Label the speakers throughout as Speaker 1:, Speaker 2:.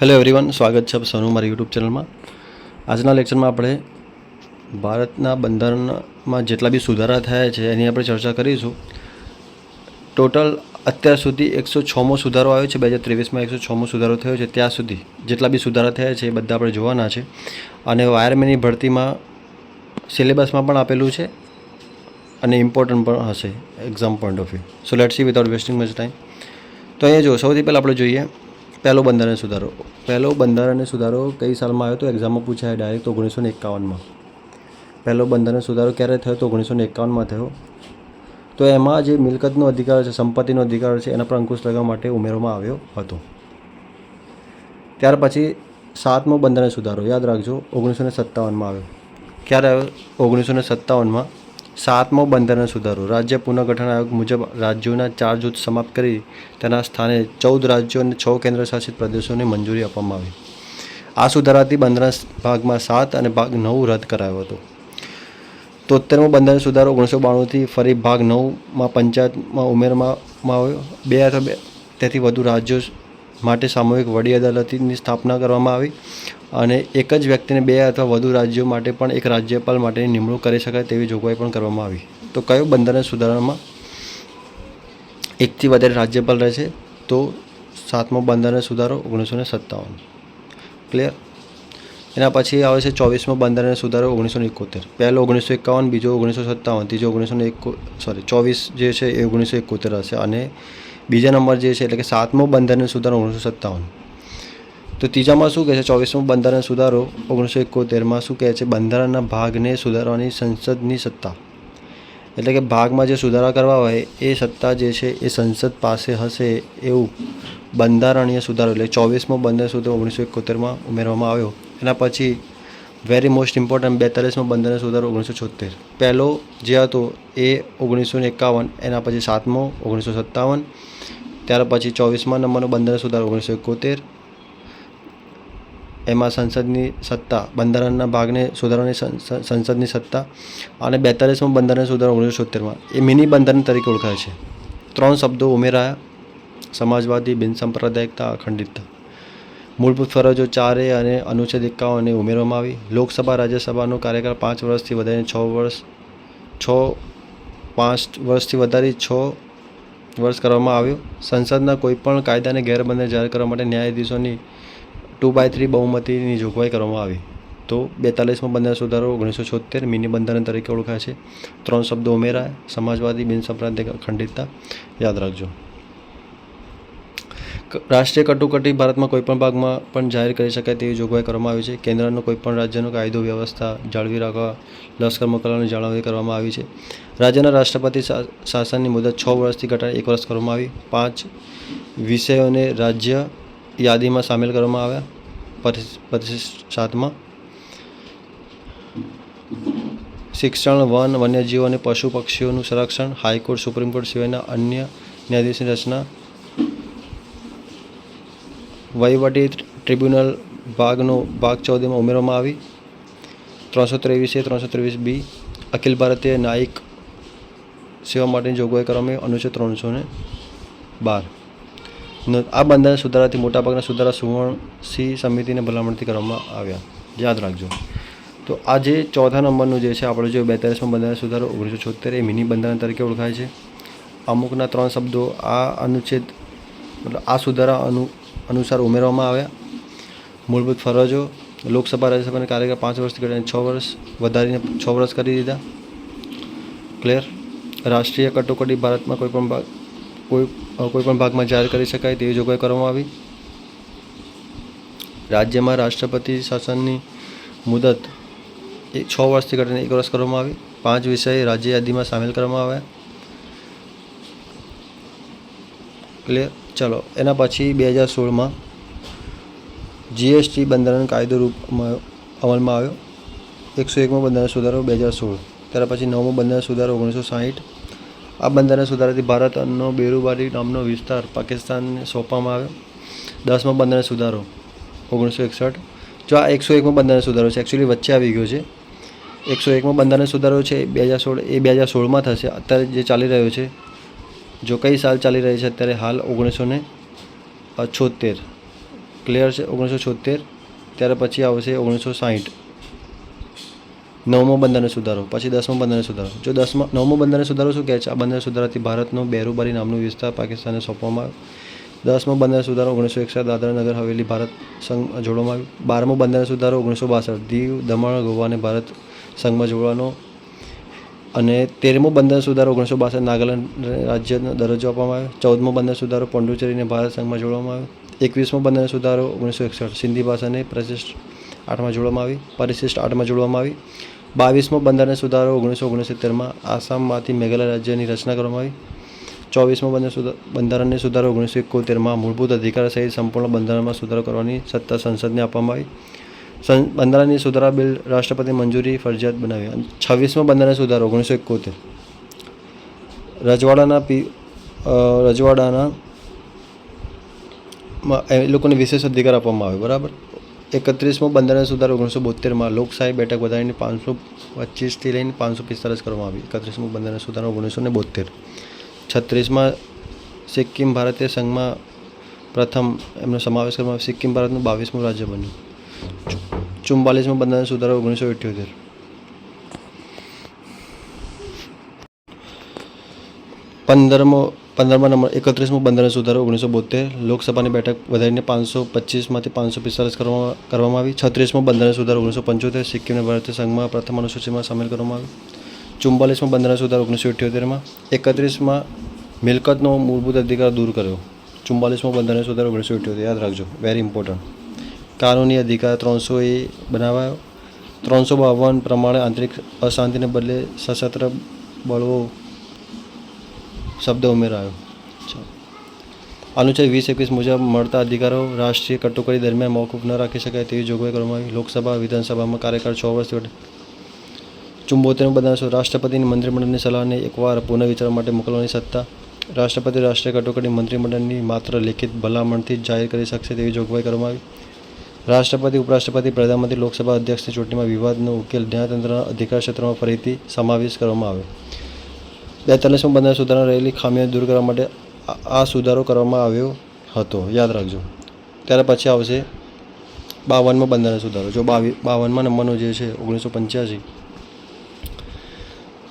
Speaker 1: Hello everyone સ્વાગત છે આપ સૌનું મારી યુટ્યુબ ચેનલમાં આજના લેક્ચરમાં આપણે ભારતના બંધારણમાં જેટલા બી સુધારા થયા છે એની આપણે ચર્ચા કરીશું. ટોટલ અત્યાર સુધી એકસો છમો સુધારો આવ્યો છે, બે હજાર ત્રેવીસમાં એકસો છમો સુધારો થયો છે ત્યાં સુધી. જેટલા બી સુધારા થયા છે એ બધા આપણે જોવાના છે. અને વાયરમેનની ભરતીમાં સિલેબસમાં પણ આપેલું છે અને ઇમ્પોર્ટન્ટ પણ હશે exam point of view so let see without wasting much time તો અહીંયા જો સૌથી પહેલાં આપણે જોઈએ પહેલો બંધારણ સુધારો. પહેલો બંધારણ સુધારો કઈ સાલમાં આવ્યો તો? એક્ઝામમાં પૂછાય ડાયરેક્ટ ઓગણીસો ને એકાવનમાં. પહેલો બંધારણ સુધારો ક્યારે થયો તો? ઓગણીસો ને એકાવનમાં થયો. તો એમાં જે મિલકતનો અધિકાર છે, સંપત્તિનો અધિકાર છે, એના પર અંકુશ લગાવવા માટે ઉમેરવામાં આવ્યો હતો. ત્યાર પછી સાતમો બંધારણ સુધારો. યાદ રાખજો ઓગણીસો ને સત્તાવનમાં આવ્યો. ક્યારે આવ્યો? ઓગણીસો ને સત્તાવનમાં સાતમો બંધારણ સુધારો. રાજ્ય પુનર્ગઠન આયોગ મુજબ રાજ્યોના ચાર જૂથ સમાપ્ત કરી તેના સ્થાને ચૌદ રાજ્યો અને છ કેન્દ્રશાસિત પ્રદેશોને મંજૂરી આપવામાં આવી. આ સુધારાથી બંધારણ ભાગમાં સાત અને ભાગ નવ રદ કરાયો હતો. તોતેરમો બંધારણ સુધારો ઓગણીસો બાણુંથી ફરી ભાગ નવમાં પંચાયતમાં ઉમેરવામાં આવ્યો. બે અથવા બે તેથી વધુ રાજ્યો માટે સામૂહિક વડી અદાલતની સ્થાપના કરવામાં આવી અને એક જ વ્યક્તિને બે અથવા વધુ રાજ્યો માટે પણ એક રાજ્યપાલ માટેની નિમણૂક કરી શકાય તેવી જોગવાઈ પણ કરવામાં આવી. તો કયો બંધારણ સુધારણામાં એકથી વધારે રાજ્યપાલ રહેશે? તો સાતમો બંધારણ સુધારો, ઓગણીસો ને સત્તાવન. ક્લિયર એના પછી આવે છે ચોવીસમો બંધારણ સુધારો, ઓગણીસો ને એકોતેર. પહેલો ઓગણીસો એકાવન, બીજો ઓગણીસો સત્તાવન, ત્રીજો ઓગણીસો ને એકો સોરી ચોવીસ જે છે એ ઓગણીસો એકોતેર હશે અને બીજા નંબર જે છે, એટલે કે સાતમો બંધારણ સુધારો ઓગણીસો સત્તાવન. તો ત્રીજામાં શું કહે છે, ચોવીસમો બંધારણ સુધારો ઓગણીસો એકોતેરમાં શું કહે છે બંધારણના ભાગને સુધારવાની સંસદની સત્તા. એટલે કે ભાગમાં જે સુધારા કરવા હોય, એ સત્તા જે છે, એ સંસદ પાસે હશે એવું બંધારણીય સુધારો. એટલે ચોવીસમો બંધારણ સુધારો ઓગણીસો એકોતેરમાં ઉમેરવામાં આવ્યો. એના પછી વેરી મોસ્ટ ઇમ્પોર્ટન્ટ બેતાલીસમો બંધારણ સુધારો ઓગણીસો છોતેર પહેલો જે હતો, એ ઓગણીસો એકાવન, એના પછી સાતમો ઓગણીસો સત્તાવન ત્યાર પછી ચોવીસમા નંબરનો બંધારણ સુધારો ઓગણીસો એકોતેર. એમાં સંસદની સત્તા, બંધારણના ભાગને સુધારવાની સંસદની સત્તા અને બેતાલીસમો બંધારણ સુધારો ઓગણીસો સિત્તેરમાં એ મિની બંધારણ તરીકે ઓળખાય છે. ત્રણ શબ્દો ઉમેરાયા. સમાજવાદી બિનસાંપ્રદાયિકતા અખંડિતતા. મૂળભૂત ફરજો ચારે અને અનુચ્છેદ એકાવનને ઉમેરવામાં આવી. લોકસભા, રાજ્યસભાનો કાર્યકાળ પાંચ વર્ષથી વધારીને છ વર્ષ, છ પાંચ વર્ષથી વધારી છ વર્ષ કરવામાં આવ્યો. સંસદના કોઈપણ કાયદાને ગેરબંધ જાહેર કરવા માટે ન્યાયાધીશોની ટુ બાય થ્રી બહુમતીની જોગવાઈ કરવામાં આવી. તો બેતાલીસમાં બંધારણ સુધારો ઓગણીસો છોતેર મિની બંધારણ તરીકે ઓળખાય છે. ત્રણ શબ્દો ઉમેરાય. સમાજવાદી બિનસંપ્રાંતિક અખંડિતતા. યાદ રાખજો. રાષ્ટ્રીય કટોકટી ભારતમાં કોઈપણ ભાગમાં પણ જાહેર કરી શકાય તેવી જોગવાઈ કરવામાં આવી છે. કેન્દ્રનો કોઈપણ રાજ્યનો કાયદો, વ્યવસ્થા જાળવી રાખવા, લશ્કર મોકલવાની જાળવણી કરવામાં આવી છે. રાજ્યના રાષ્ટ્રપતિ શાસનની મુદત છ વર્ષથી ઘટાડી એક વર્ષ કરવામાં આવી. પાંચ વિષયોને રાજ્ય યાદીમાં સામેલ કરવામાં આવ્યા. પ્રતિષ્ઠાત્મા શિક્ષણ, વન, વન્યજીવો અને પશુ પક્ષીઓનું સંરક્ષણ, હાઈકોર્ટ, સુપ્રીમ કોર્ટ સિવાયના અન્ય ન્યાયાધીશની રચના વહીવટી ટ્રિબ્યુનલ ભાગનો ભાગ ચૌદમાં ઉમેરવામાં આવી. ત્રણસો ત્રેવીસે ત્રણસો ત્રેવીસ બી. અખિલ ભારતીય ન્યાયિક સેવા માટેની જોગવાઈ કરવામાં અનુચ્છેદ ત્રણસો ને બાર. આ બંધારણ સુધારાથી મોટાભાગના સુધારા સુવર્ણ સિંહ સમિતિને ભલામણથી કરવામાં આવ્યા. યાદ રાખજો. તો આ જે ચોથા નંબરનું જે છે, આપણે જો બેતાલીસમાં બંધારણ સુધારો ઓગણીસો છોતેર એ મિની બંધારણ તરીકે ઓળખાય છે. અમુકના ત્રણ શબ્દો આ અનુચ્છેદ, મતલબ આ સુધારા અનુ અનુસાર ઉમેરવામાં આવ્યા. મૂળભૂત ફરજો, લોકસભા, રાજ્યસભાના કાર્યકાળ પાંચ વર્ષથી ઘટીને છ વર્ષ, વધારીને છ વર્ષ કરી દીધા. ક્લિયર રાષ્ટ્રીય કટોકટી ભારતમાં કોઈપણ ભાગ, કોઈ કોઈપણ ભાગમાં જાહેર કરી શકાય તેવી જોગવાઈ કરવામાં આવી. રાજ્યમાં રાષ્ટ્રપતિ શાસનની મુદત એ છ વર્ષથી ઘટીને એક વર્ષ કરવામાં આવી. પાંચ વિષય રાજ્ય યાદીમાં સામેલ કરવામાં આવ્યા. ક્લિયર ચલો, એના પછી બે હજાર સોળમાં જીએસટી બંધારણ કાયદો રૂપમાં અમલમાં આવ્યો. એકસો એકમો બંધારણ સુધારો બે હજાર સોળ. ત્યાર પછી નવમો બંધારણ સુધારો ઓગણીસો સાહીઠ. આ બંધારણ સુધારાથી ભારતનો બેરુબારી નામનો વિસ્તાર પાકિસ્તાનને સોંપવામાં આવ્યો. દસમો બંધારણ સુધારો ઓગણીસો એકસઠ. જો આ એકસો એકમો બંધારણ સુધારો છે એકચ્યુઅલી વચ્ચે આવી ગયો છે. એકસો એકમો બંધારણ સુધારો છે, બે હજાર સોળ, એ બે હજાર સોળમાં થશે. અત્યારે જે ચાલી રહ્યો છે જો કઈ સાલ ચાલી રહી છે અત્યારે હાલ ઓગણીસો ને છોતેર ક્લિયર છે? ઓગણીસો છોતેર ત્યાર પછી આવશે ઓગણીસો સાહીઠ. નવમો બંધારણ સુધારો. પછી દસમો બંધારણ સુધારો. જો દસમા, નવમો બંધારણ સુધારો શું કહે છે? આ બંધારણ સુધારાથી ભારતનો બેરુબારી નામનો વિસ્તાર પાકિસ્તાનને સોંપવામાં દસમો બંધારણ સુધારો ઓગણીસો એકસઠ દાદરા નગર, હવેલી ભારત સંઘ જોડવામાં આવ્યું. બારમો બંધારણ સુધારો ઓગણીસો બાસઠ. દીવ, દમણ ગોવાને ભારત સંઘમાં જોડવાનો અને તેરમો બંધારણ સુધારો ઓગણીસો બાસઠ નાગાલેન્ડ રાજ્યનો દરજ્જો આપવામાં આવ્યો. ચૌદમો બંધારણ સુધારો પોંડુચેરીને ભારત સંઘમાં જોડવામાં આવ્યો. એકવીસમો બંધારણ સુધારો ઓગણીસો એકસઠ સિંધી ભાષાને પ્રશિષ્ટ આઠમાં જોડવામાં આવી. પરિશિષ્ટ આઠમાં જોડવામાં આવી. બાવીસમો બંધારણ સુધારો ઓગણીસો ઓગણસિત્તેરમાં આસામમાંથી મેઘાલય રાજ્યની રચના કરવામાં આવી. ચોવીસમો સુધા બંધારણને સુધારો ઓગણીસો એકોતેરમાં મૂળભૂત અધિકાર સહિત સંપૂર્ણ બંધારણમાં સુધારો કરવાની સત્તા સંસદને આપવામાં આવી. બંધારણની સુધારા બિલ રાષ્ટ્રપતિ મંજૂરી ફરજિયાત બનાવી. અને છવ્વીસમો બંધારણ સુધારો, ઓગણીસો એકોતેર. રજવાડાના પી રજવાડાના એ લોકોને વિશેષ અધિકાર આપવામાં આવે બરાબર? એકત્રીસમો બંધારણ સુધારો, ઓગણીસો બોતેરમાં લોકશાહી બેઠક વધારીને પાંચસો પચીસથી લઈને પાંચસો પિસ્તાલીસ કરવામાં આવી. એકત્રીસમો બંધારણ સુધારો, ઓગણીસો ને બોતેર. છત્રીસમાં સિક્કિમ ભારતીય સંઘમાં પ્રથમ એમનો સમાવેશ કરવામાં આવ્યો. સિક્કિમ ભારતનું બાવીસમું રાજ્ય બન્યું. ચુમ્બાલીસમો બંધારણ સુધારો ઓગણીસો અઠ્યોતેર પંદરમો પંદરમા નંબર એકત્રીસમો બંધારણ સુધારો ઓગણીસો બોતેર લોકસભાની બેઠક વધારીને પાંચસો પચીસમાંથી પાંચસો પિસ્તાલીસ કરવામાં કરવામાં આવી છત્રીસમો બંધારણ સુધારો ઓગણીસો પંચોતેર સિક્કિમને ભારતીય સંઘમાં પ્રથમ અનુસૂચિમાં સામેલ કરવામાં આવ્યું ચુમ્બાલીસમો બંધારણ સુધારો ઓગણીસો અઠ્યોતેરમાં એકત્રીસમાં મિલકતનો મૂળભૂત અધિકાર દૂર કર્યો ચુમ્બાલીસમો બંધારણ સુધારો ઓગણીસો અઠ્યોતેર યાદ રાખજો વેરી ઇમ્પોર્ટન્ટ કાનૂની અધિકાર ત્રણસો એ બનાવાયો. ત્રણસો બાવન પ્રમાણે આંતરિક અશાંતિને બદલે સશસ્ત્ર બળવો શબ્દ ઉમેરાયો. અનુચ્છેદ વીસ એકવીસ મુજબ મળતા અધિકારો રાષ્ટ્રીય કટોકટી દરમિયાન મોકૂફ ન રાખી શકાય તેવી જોગવાઈ કરવામાં આવી. લોકસભા, વિધાનસભામાં કાર્યકાળ છ વર્ષ વધે ચુંબોતેરમું બંધારણ રાષ્ટ્રપતિની મંત્રીમંડળની સલાહને એકવાર પુનઃવિચાર માટે મોકલવાની સત્તા. રાષ્ટ્રપતિ રાષ્ટ્રીય કટોકટી મંત્રીમંડળની માત્ર લેખિત ભલામણથી જ જાહેર કરી શકશે તેવી જોગવાઈ કરવામાં આવી. રાષ્ટ્રપતિ, ઉપરાષ્ટ્રપતિ, પ્રધાનમંત્રી, લોકસભા અધ્યક્ષની ચૂંટણીમાં વિવાદનો ઉકેલ ન્યાયતંત્રના અધિકાર ક્ષેત્રમાં ફરીથી સમાવેશ કરવામાં આવ્યો. બેતાલીસમાં બંધારણ સુધારા રહેલી ખામીઓ દૂર કરવા માટે આ- સુધારો કરવામાં આવ્યો હતો. યાદ રાખજો. ત્યાર પછી આવશે બાવનમાં બંધારણ સુધારો. જો બાવી, બાવનમાં નંબરનો જે છે, ઓગણીસો પંચ્યાસી.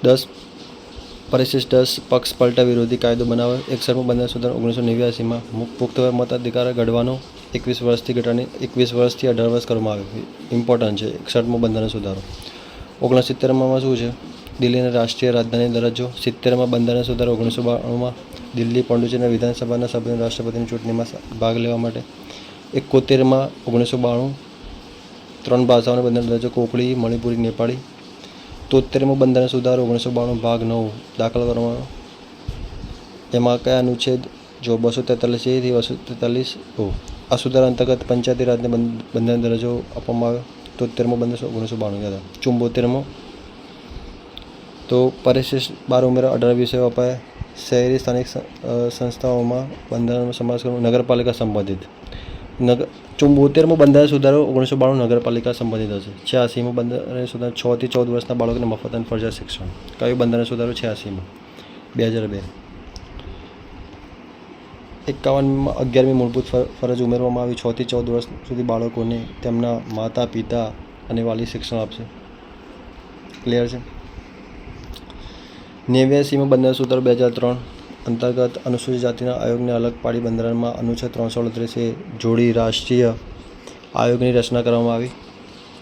Speaker 1: દસ પરિશિષ્ટ દસ પક્ષ પલટા વિરોધી કાયદો બનાવ્યો. એકસઠમાં બંધારણ સુધારો, ઓગણીસો નેવ્યાસીમાં પુખ્ત મતાધિકાર ઘડવાનો એકવીસ વર્ષથી ઘટાડીને એકવીસ વર્ષથી અઢાર વર્ષ કરવામાં આવ્યો ઇમ્પોર્ટન્ટ છે. એકસઠમો બંધારણ સુધારો. ઓગણસિત્તેરમાં શું છે? દિલ્હીને રાષ્ટ્રીય રાજધાની દરજ્જો. સિત્તેરમાં બંધારણ સુધારો ઓગણીસો બાણુંમાં દિલ્હી પોંડુચેરી વિધાનસભાના સભ્યોને રાષ્ટ્રપતિની ચૂંટણીમાં ભાગ લેવા માટે. એકોતેરમાં ઓગણીસો બાણું. ત્રણ ભાષાઓને બંધારણ દરજ્જો. કોકડી મણિપુરી, નેપાળી. તોતેરમો બંધારણ સુધારો ઓગણીસો બાણું, ભાગ નવ. દાખલ કરવાનો એમાં કયા અનુચ્છેદ? જો બસો તેતાલીસ એથી બસો તેતાલીસ ઓ. આ સુધારા અંતર્ગત પંચાયતી રાજને બંધ- બંધારણ દરજ્જો આપવામાં આવ્યો. તોતેરમો બંદર ઓગણીસો બાણું હતા. ચુંબોતેરમો. તો પરિશિષ્ટ બાર ઉમેરા અઢાર વિષયો અપાયા. શહેરી સ્થાનિક સંસ્થાઓમાં બંધારણનો સમાવેશ કરવો. નગરપાલિકા સંબંધિત. નગર ચુંબોતેરમો બંધારણ સુધારો, ઓગણીસો બાણું નગરપાલિકા સંબંધિત હશે. છ્યાસીમો બંધારણ સુધારો છથી ચૌદ વર્ષના બાળકોને મફત અને ફરજિયાત શિક્ષણ. કયું બંધારણ સુધારો? છ્યાસીમાં. બે હજાર બે. એકાવનમાં અગિયારમી મૂળભૂત ફરજ ઉમેરવામાં આવી. છથી ચૌદ વર્ષ સુધી બાળકોને તેમના માતા, પિતા અને વાલી શિક્ષણ આપશે. ક્લિયર છે? નેવ્યાસીમાં બંધારણ સુધારો બે હજાર ત્રણ અંતર્ગત અનુસૂચિત જાતિના આયોગને અલગ પાડી બંધારણમાં અનુચ્છેદ ત્રણસો અડત્રીસે જોડી રાષ્ટ્રીય આયોગની રચના કરવામાં આવી.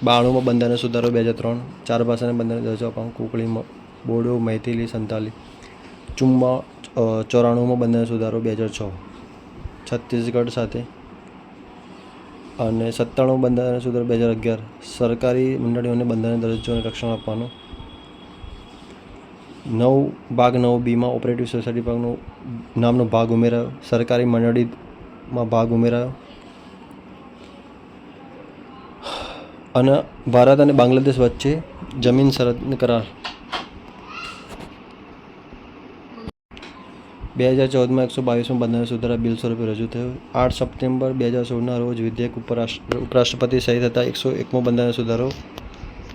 Speaker 1: બાણુંમાં બંધારણ સુધારો બે હજાર ત્રણ, ચાર ભાષાને બંધારણ દરજ્જો આપવાનું કુકળી બોડો, મૈથિલી સંતાલી ચુમ્મા ચોરાણુંમાં બંધારણ સુધારો બે હજાર છ. છત્તીસગઢ સાથે અને સત્તાણું બંધારણ સુધારો બે હજાર અગિયાર સરકારી મંડળીઓને બંધારણ દરજ્જો રક્ષણ આપવાનું. નવ ભાગ નવ બીમાં ઓપરેટિવ સોસાયટી ભાગનો નામનો ભાગ ઉમેરાયો. સરકારી મંડળીમાં ભાગ ઉમેરાયો. અને ભારત અને બાંગ્લાદેશ વચ્ચે જમીન સરહદ કરાર. બે હજાર ચૌદમાં એકસો બાવીસમાં બંધારણ સુધારા બિલ સ્વરૂપે રજૂ થયું. આઠ સપ્ટેમ્બર બે હજાર સોળના રોજ વિધેયક ઉપરાષ્ટ્ર, ઉપરાષ્ટ્રપતિ સહિત હતા એકસો એકમો બંધારણ સુધારો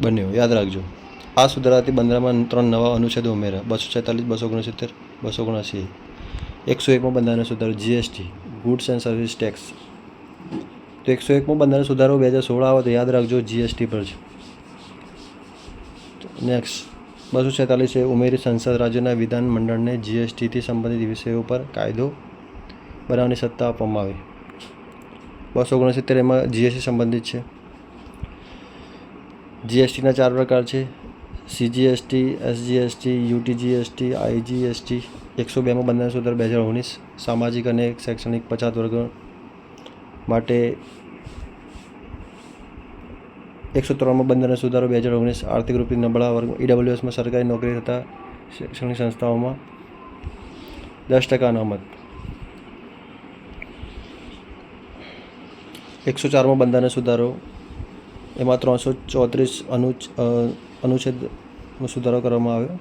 Speaker 1: બન્યો. યાદ રાખજો. આ સુધારાથી બંધારણમાં ત્રણ નવા અનુચ્છેદો ઉમેર્યા. બસો છેતાલીસ, બસો ઓગણસિત્તેર, બસો ઓગણસી. એકસો એકમો બંધારણ સુધારો GST, goods and service tax. તો એકસો એકમો બંધારણ સુધારો બે હજાર સોળ આવે તો યાદ રાખજો, જીએસટી પર છે નેક્સ્ટ. બસો છેતાલીસ ઉમેરી સંસદ રાજ્યના વિધાન મંડળને જીએસટીથી સંબંધિત વિષયો પર કાયદો બનાવવાની સત્તા આપવામાં આવી. બસો ઓગણસિત્તેર એમાં જીએસટી સંબંધિત છે. જીએસટીના ચાર પ્રકાર છે. સીજીએસટી, એસજીએસટી, યુટીજીએસટી, આઈજીએસટી, એકસો બેમાં બંધારણ સુધાર બે હજાર ઓગણીસ, સામાજિક અને શૈક્ષણિક પછાત વર્ગ માટે એકસો ત્રણમાં બંધારણ સુધારો, બે હજાર ઓગણીસ આર્થિક રૂપે નબળા વર્ગ ઈડબ્લ્યુએસમાં સરકારી નોકરી થતા શૈક્ષણિક સંસ્થાઓમાં દસ ટકા અનામત. એકસો ચારમાં બંધારણ સુધારો, એમાં ત્રણસો ચોત્રીસ અનુ અનુચ્છેદનો સુધારો કરવામાં આવ્યો.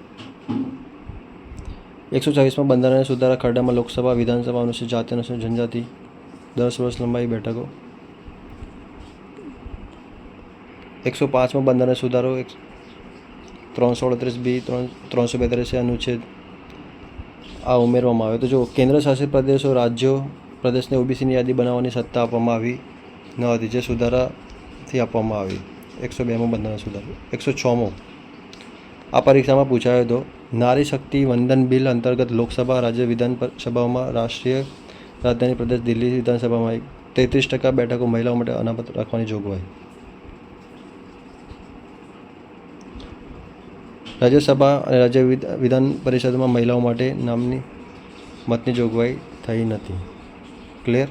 Speaker 1: એકસો ચાલીસમાં બંધારણ સુધારા ખરડામાં લોકસભા, વિધાનસભા અનુસૂચિત જાતિ અનુસૂચિત જનજાતિ, દસ વર્ષ લંબાઈ બેઠકો. એકસો પાંચમાં બંધારણ સુધારો, એક ત્રણસો અડત્રીસ બી, ત્રણ, ત્રણસો બેત્રીસ અનુચ્છેદ આ ઉમેરવામાં આવ્યો. તો જો કેન્દ્ર શાસિત પ્રદેશો, રાજ્યો, પ્રદેશને ઓબીસીની યાદી બનાવવાની સત્તા આપવામાં આવી ન હતી, જે સુધારાથી આપવામાં આવી. એકસો બેમાં બંધારણ સુધારો, એકસો છમો. આ પરીક્ષામાં પૂછાયો હતો, નારી શક્તિ વંદન બિલ અંતર્ગત લોકસભા, રાજ્ય વિધાન સભાઓમાં રાષ્ટ્રીય રાજધાની પ્રદેશ દિલ્હી વિધાનસભામાં તેત્રીસ ટકા બેઠકો મહિલાઓ માટે અનામત રાખવાની જોગવાઈ. રાજ્યસભા અને રાજ્ય વિધ- વિધાન પરિષદમાં મહિલાઓ માટે નામની મતની જોગવાઈ થઈ નથી. ક્લિયર